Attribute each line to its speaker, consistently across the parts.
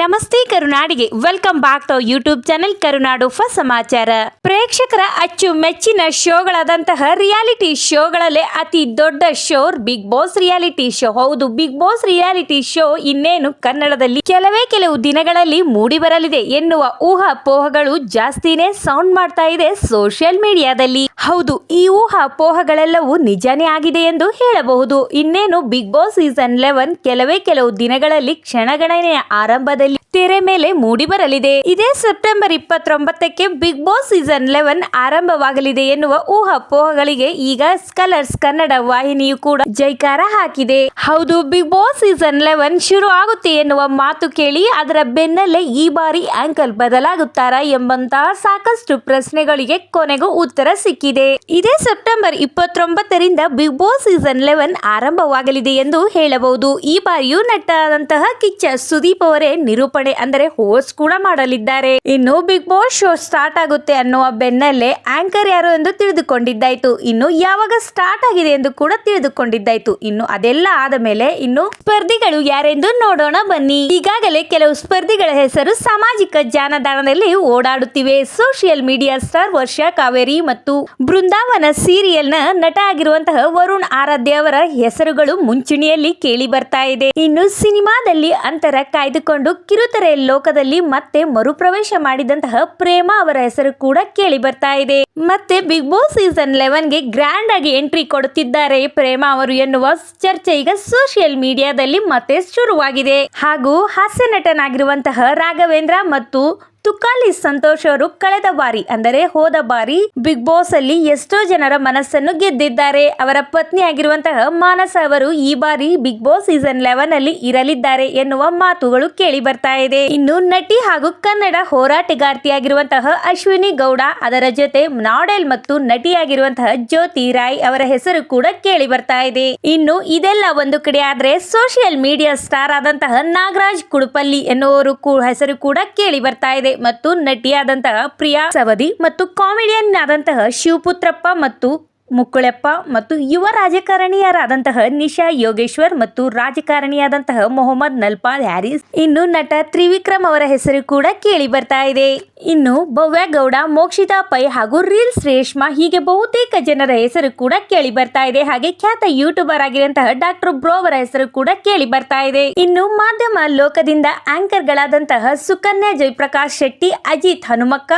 Speaker 1: ನಮಸ್ತೆ ಕರುನಾಡಿಗೆ. Welcome back to YouTube channel Karunadu ಫ ಸಮಾಚಾರ. ಪ್ರೇಕ್ಷಕರ ಅಚ್ಚು ಮೆಚ್ಚಿನ ಶೋಗಳಾದಂತಹ ರಿಯಾಲಿಟಿ ಶೋಗಳಲ್ಲೇ ಅತಿ ದೊಡ್ಡ show Bigg Boss reality show ಹೌದು ಬಿಗ್ ಬಾಸ್ ರಿಯಾಲಿಟಿ ಶೋ ಇನ್ನೇನು ಕನ್ನಡದಲ್ಲಿ ಕೆಲವೇ ಕೆಲವು ದಿನಗಳಲ್ಲಿ ಮೂಡಿ ಬರಲಿದೆ ಎನ್ನುವ ಊಹಾಪೋಹಗಳು ಜಾಸ್ತಿನೇ ಸೌಂಡ್ ಮಾಡ್ತಾ ಇದೆ ಸೋಷಿಯಲ್ ಮೀಡಿಯಾದಲ್ಲಿ ಹೌದು, ಈ ಊಹಾಪೋಹಗಳೆಲ್ಲವೂ ನಿಜಾನೇ ಆಗಿದೆ ಎಂದು ಹೇಳಬಹುದು. ಇನ್ನೇನು ಬಿಗ್ ಬಾಸ್ ಸೀಸನ್ ಲೆವೆನ್ ಕೆಲವೇ ಕೆಲವು ದಿನಗಳಲ್ಲಿ ಕ್ಷಣಗಣನೆಯ ಆರಂಭದಲ್ಲಿ ತೆರೆ ಮೇಲೆ ಮೂಡಿ ಬರಲಿದೆ. ಇದೇ ಸೆಪ್ಟೆಂಬರ್ ಇಪ್ಪತ್ತೊಂಬತ್ತಕ್ಕೆ ಬಿಗ್ ಬಾಸ್ ಸೀಸನ್ ಲೆವೆನ್ ಆರಂಭವಾಗಲಿದೆ ಎನ್ನುವ ಊಹಾಪೋಹಗಳಿಗೆ ಈಗ ಕಲರ್ಸ್ ಕನ್ನಡ ವಾಹಿನಿಯು ಕೂಡ ಜೈಕಾರ ಹಾಕಿದೆ. ಹೌದು, ಬಿಗ್ ಬಾಸ್ ಸೀಸನ್ ಲೆವೆನ್ ಶುರು ಆಗುತ್ತೆ ಎನ್ನುವ ಮಾತು ಕೇಳಿ ಅದರ ಬೆನ್ನಲ್ಲೇ ಈ ಬಾರಿ ಆಂಕಲ್ ಬದಲಾಗುತ್ತಾರಾ ಎಂಬಂತಹ ಸಾಕಷ್ಟು ಪ್ರಶ್ನೆಗಳಿಗೆ ಕೊನೆಗೂ ಉತ್ತರ ಸಿಕ್ಕಿದೆ. ಇದೇ ಸೆಪ್ಟೆಂಬರ್ ಇಪ್ಪತ್ತೊಂಬತ್ತರಿಂದ ಬಿಗ್ ಬಾಸ್ ಸೀಸನ್ ಲೆವೆನ್ ಆರಂಭವಾಗಲಿದೆ ಎಂದು ಹೇಳಬಹುದು. ಈ ಬಾರಿಯೂ ನಟರಾದಂತಹ ಕಿಚ್ಚ ಸುದೀಪ್ ಅವರೇ ನಿರೂಪಣೆ ಅಂದರೆ ಹೋಸ್ಟ್ ಕೂಡ ಮಾಡಲಿದ್ದಾರೆ. ಇನ್ನು ಬಿಗ್ ಬಾಸ್ ಶೋ ಸ್ಟಾರ್ಟ್ ಆಗುತ್ತೆ ಅನ್ನುವ ಬೆನ್ನಲ್ಲೇ ಆಂಕರ್ ಯಾರು ಎಂದು ತಿಳಿದುಕೊಂಡಿದ್ದಾಯ್ತು. ಇನ್ನು ಯಾವಾಗ ಸ್ಟಾರ್ಟ್ ಆಗಿದೆ ಎಂದು ಕೂಡ ತಿಳಿದುಕೊಂಡಿದ್ದಾಯ್ತು. ಇನ್ನು ಅದೆಲ್ಲ ಆದ ಮೇಲೆ ಇನ್ನು ಸ್ಪರ್ಧಿಗಳು ಯಾರೆಂದು ನೋಡೋಣ ಬನ್ನಿ. ಈಗಾಗಲೇ ಕೆಲವು ಸ್ಪರ್ಧಿಗಳ ಹೆಸರು ಸಾಮಾಜಿಕ ಜಾಲತಾಣದಲ್ಲಿ ಓಡಾಡುತ್ತಿವೆ. ಸೋಷಿಯಲ್ ಮೀಡಿಯಾ ಸ್ಟಾರ್ ವರ್ಷ ಕಾವೇರಿ ಮತ್ತು ಬೃಂದಾವನ ಸೀರಿಯಲ್ನ ನಟ ಆಗಿರುವಂತಹ ವರುಣ್ ಆರಾಧ್ಯ ಅವರ ಹೆಸರುಗಳು ಮುಂಚೂಣಿಯಲ್ಲಿ ಕೇಳಿ ಬರ್ತಾ ಇದೆ. ಇನ್ನು ಸಿನಿಮಾದಲ್ಲಿ ಅಂತರ ಕಾಯ್ದುಕೊಂಡು ಕಿರುತೆರೆ ಲೋಕದಲ್ಲಿ ಮತ್ತೆ ಮರುಪ್ರವೇಶ ಮಾಡಿದಂತಹ ಪ್ರೇಮ ಅವರ ಹೆಸರು ಕೂಡ ಕೇಳಿ ಬರ್ತಾ ಇದೆ. ಮತ್ತೆ ಬಿಗ್ ಬಾಸ್ ಸೀಸನ್ ಲೆವೆನ್ಗೆ ಗ್ರ್ಯಾಂಡ್ ಆಗಿ ಎಂಟ್ರಿ ಕೊಡುತ್ತಿದ್ದಾರೆ ಪ್ರೇಮ ಅವರು ಎನ್ನುವ ಚರ್ಚೆ ಈಗ ಸೋಷಿಯಲ್ ಮೀಡಿಯಾದಲ್ಲಿ ಮತ್ತೆ ಶುರುವಾಗಿದೆ. ಹಾಗೂ ಹಾಸ್ಯ ನಟನಾಗಿರುವಂತಹ ರಾಘವೇಂದ್ರ ಮತ್ತು ತುಕಾಲಿ ಸಂತೋಷ್ ಅವರು ಕಳೆದ ಬಾರಿ, ಅಂದರೆ ಹೋದ ಬಾರಿ ಬಿಗ್ ಬಾಸ್ ಅಲ್ಲಿ ಎಷ್ಟೋ ಜನರ ಮನಸ್ಸನ್ನು ಗೆದ್ದಿದ್ದಾರೆ. ಅವರ ಪತ್ನಿ ಆಗಿರುವಂತಹ ಮಾನಸ ಅವರು ಈ ಬಾರಿ ಬಿಗ್ ಬಾಸ್ ಸೀಸನ್ ಲೆವೆನ್ ಅಲ್ಲಿ ಇರಲಿದ್ದಾರೆ ಎನ್ನುವ ಮಾತುಗಳು ಕೇಳಿ ಬರ್ತಾ ಇದೆ. ಇನ್ನು ನಟಿ ಹಾಗೂ ಕನ್ನಡ ಹೋರಾಟಗಾರ್ತಿಯಾಗಿರುವಂತಹ ಅಶ್ವಿನಿ ಗೌಡ, ಅದರ ಜೊತೆ ಮಾಡೆಲ್ ಮತ್ತು ನಟಿಯಾಗಿರುವಂತಹ ಜ್ಯೋತಿ ರಾಯ್ ಅವರ ಹೆಸರು ಕೂಡ ಕೇಳಿ ಬರ್ತಾ ಇದೆ. ಇನ್ನು ಇದೆಲ್ಲ ಒಂದು ಕಡೆ ಆದ್ರೆ ಸೋಷಿಯಲ್ ಮೀಡಿಯಾ ಸ್ಟಾರ್ ಆದಂತಹ ನಾಗರಾಜ್ ಕುಡುಪಲ್ಲಿ ಎನ್ನುವರು ಹೆಸರು ಕೂಡ ಕೇಳಿ ಬರ್ತಾ ಇದೆ. ಮತ್ತು ನಟಿಯಾದಂತಹ ಪ್ರಿಯಾ ಸವದಿ ಮತ್ತು ಕಾಮಿಡಿಯನ್ ಆದಂತಹ ಶಿವಪುತ್ರಪ್ಪ ಮತ್ತು ಮುಕ್ಕುಳೆಪ್ಪ ಮತ್ತು ಯುವ ರಾಜಕಾರಣಿಯರಾದಂತಹ ನಿಶಾ ಯೋಗೇಶ್ವರ್ ಮತ್ತು ರಾಜಕಾರಣಿಯಾದಂತಹ ಮೊಹಮ್ಮದ್ ನಲ್ಪಾಲ್ ಹ್ಯಾರಿಸ್. ಇನ್ನು ನಟ ತ್ರಿವಿಕ್ರಮ್ ಅವರ ಹೆಸರು ಕೂಡ ಕೇಳಿ ಬರ್ತಾ ಇದೆ. ಇನ್ನು ಭವ್ಯ ಗೌಡ, ಮೋಕ್ಷಿತಾ ಪೈ ಹಾಗೂ ರೀಲ್ಸ್ ರೇಷ್ಮಾ ಹೀಗೆ ಬಹುತೇಕ ಜನರ ಹೆಸರು ಕೂಡ ಕೇಳಿ ಬರ್ತಾ ಇದೆ. ಹಾಗೆ ಖ್ಯಾತ ಯೂಟ್ಯೂಬರ್ ಆಗಿರುವಂತಹ ಡಾಕ್ಟರ್ ಬ್ರೋ ಅವರ ಹೆಸರು ಕೂಡ ಕೇಳಿ ಬರ್ತಾ ಇದೆ. ಇನ್ನು ಮಾಧ್ಯಮ ಲೋಕದಿಂದ ಆಂಕರ್ ಗಳಾದಂತಹ ಸುಕನ್ಯಾ ಜಯಪ್ರಕಾಶ್ ಶೆಟ್ಟಿ, ಅಜಿತ್ ಹನುಮಕ್ಕ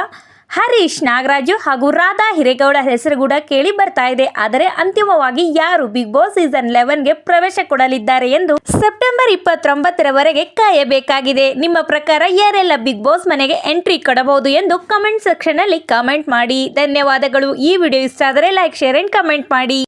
Speaker 1: ಹರೀಶ್ ನಾಗರಾಜು ಹಾಗೂ ರಾಧಾ ಹಿರೇಗೌಡ ಹೆಸರು ಕೂಡ ಕೇಳಿ ಬರ್ತಾ ಇದೆ. ಆದರೆ ಅಂತಿಮವಾಗಿ ಯಾರು ಬಿಗ್ ಬಾಸ್ ಸೀಸನ್ ಲೆವೆನ್ಗೆ ಪ್ರವೇಶ ಕೊಡಲಿದ್ದಾರೆ ಎಂದು ಸೆಪ್ಟೆಂಬರ್ ಇಪ್ಪತ್ತೊಂಬತ್ತರವರೆಗೆ ಕಾಯಬೇಕಾಗಿದೆ. ನಿಮ್ಮ ಪ್ರಕಾರ ಯಾರೆಲ್ಲ ಬಿಗ್ ಬಾಸ್ ಮನೆಗೆ ಎಂಟ್ರಿ ಕೊಡಬಹುದು ಎಂದು ಕಮೆಂಟ್ ಸೆಕ್ಷನ್ ಅಲ್ಲಿ ಕಮೆಂಟ್ ಮಾಡಿ. ಧನ್ಯವಾದಗಳು. ಈ ವಿಡಿಯೋ ಇಷ್ಟ ಆದರೆ ಲೈಕ್ ಶೇರ್ ಅಂಡ್ ಕಮೆಂಟ್ ಮಾಡಿ.